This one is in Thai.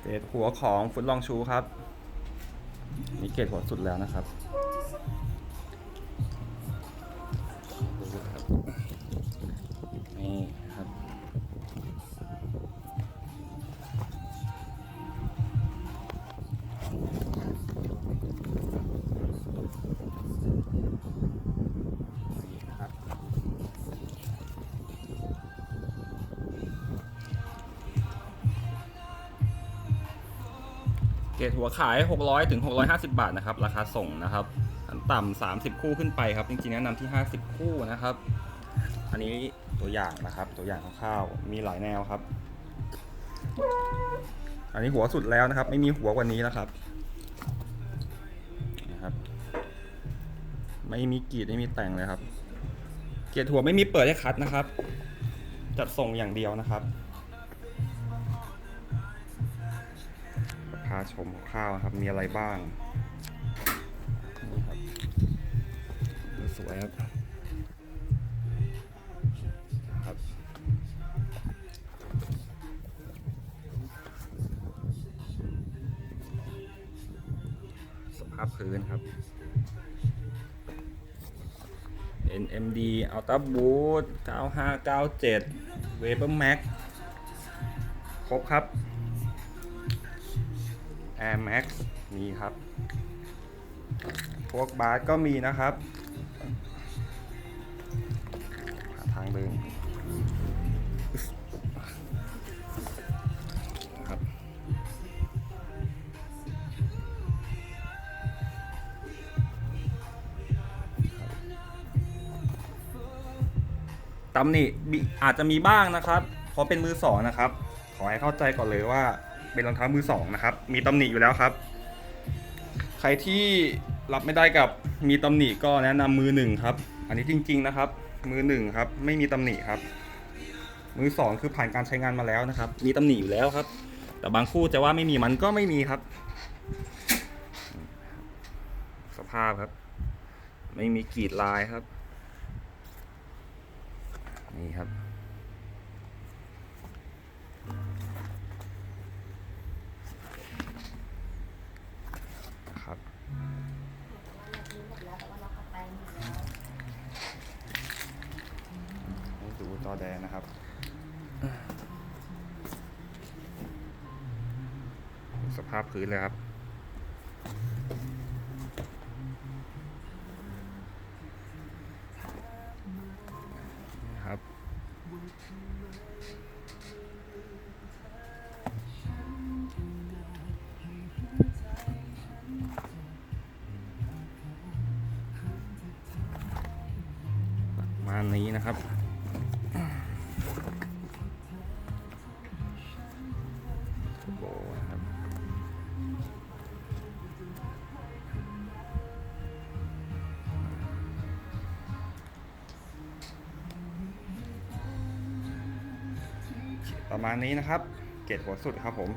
เกรดหัวของฟุตลองชูครับ นี่เกรดหัวสุดแล้วนะครับ เกรดหัวขาย 600ถึง650 บาทนะครับ ราคาส่งนะครับต่ำ30 คู่ขึ้นไปครับ จริงๆแนะนำที่ 50 คู่นะครับ อันนี้ตัวอย่างนะครับ ตัวอย่างคร่าวๆมีหลายแนวครับ อันนี้หัวสุดแล้วนะครับ ไม่มีหัวกว่านี้แล้วครับนะครับ ไม่มีกรีดไม่มีแต่งเลยครับ เกรดหัวไม่มีเปิดให้คัดนะครับ จัดส่งอย่างเดียวนะครับ พาชมคร่าวครับ มีอะไรบ้าง นี่ครับ สวยครับ ครับ สภาพพื้นครับ NMD Ultra Boost 9597 Vapor Max ครบครับ Air Max มีครับ พวกบาสก็มีนะครับหาทางเดินครับตำหนิบิอาจจะมีบ้างนะครับเพราะเป็นมือสองนะครับ ขอให้เข้าใจก่อนเลยว่า เป็นรองเท้ามือสองนะครับ มีตำหนิอยู่แล้วครับ ใครที่รับไม่ได้กับมีตำหนิก็แนะนำมือหนึ่งครับ อันนี้จริง ๆนะครับ มือหนึ่งครับ ไม่มีตำหนิครับ มือสองคือผ่านการใช้งานมาแล้วนะครับ มีตำหนิอยู่แล้วครับ แต่บางคู่จะว่าไม่มีมันก็ไม่มีครับ สภาพครับ ไม่มีกรีดลายครับ นี่ครับ อแดนนะครับสภาพพื้นเลยครับ ครับ ประมาณนี้นะครับ ประมาณนี้นะครับ เกรดหัวสุดครับผม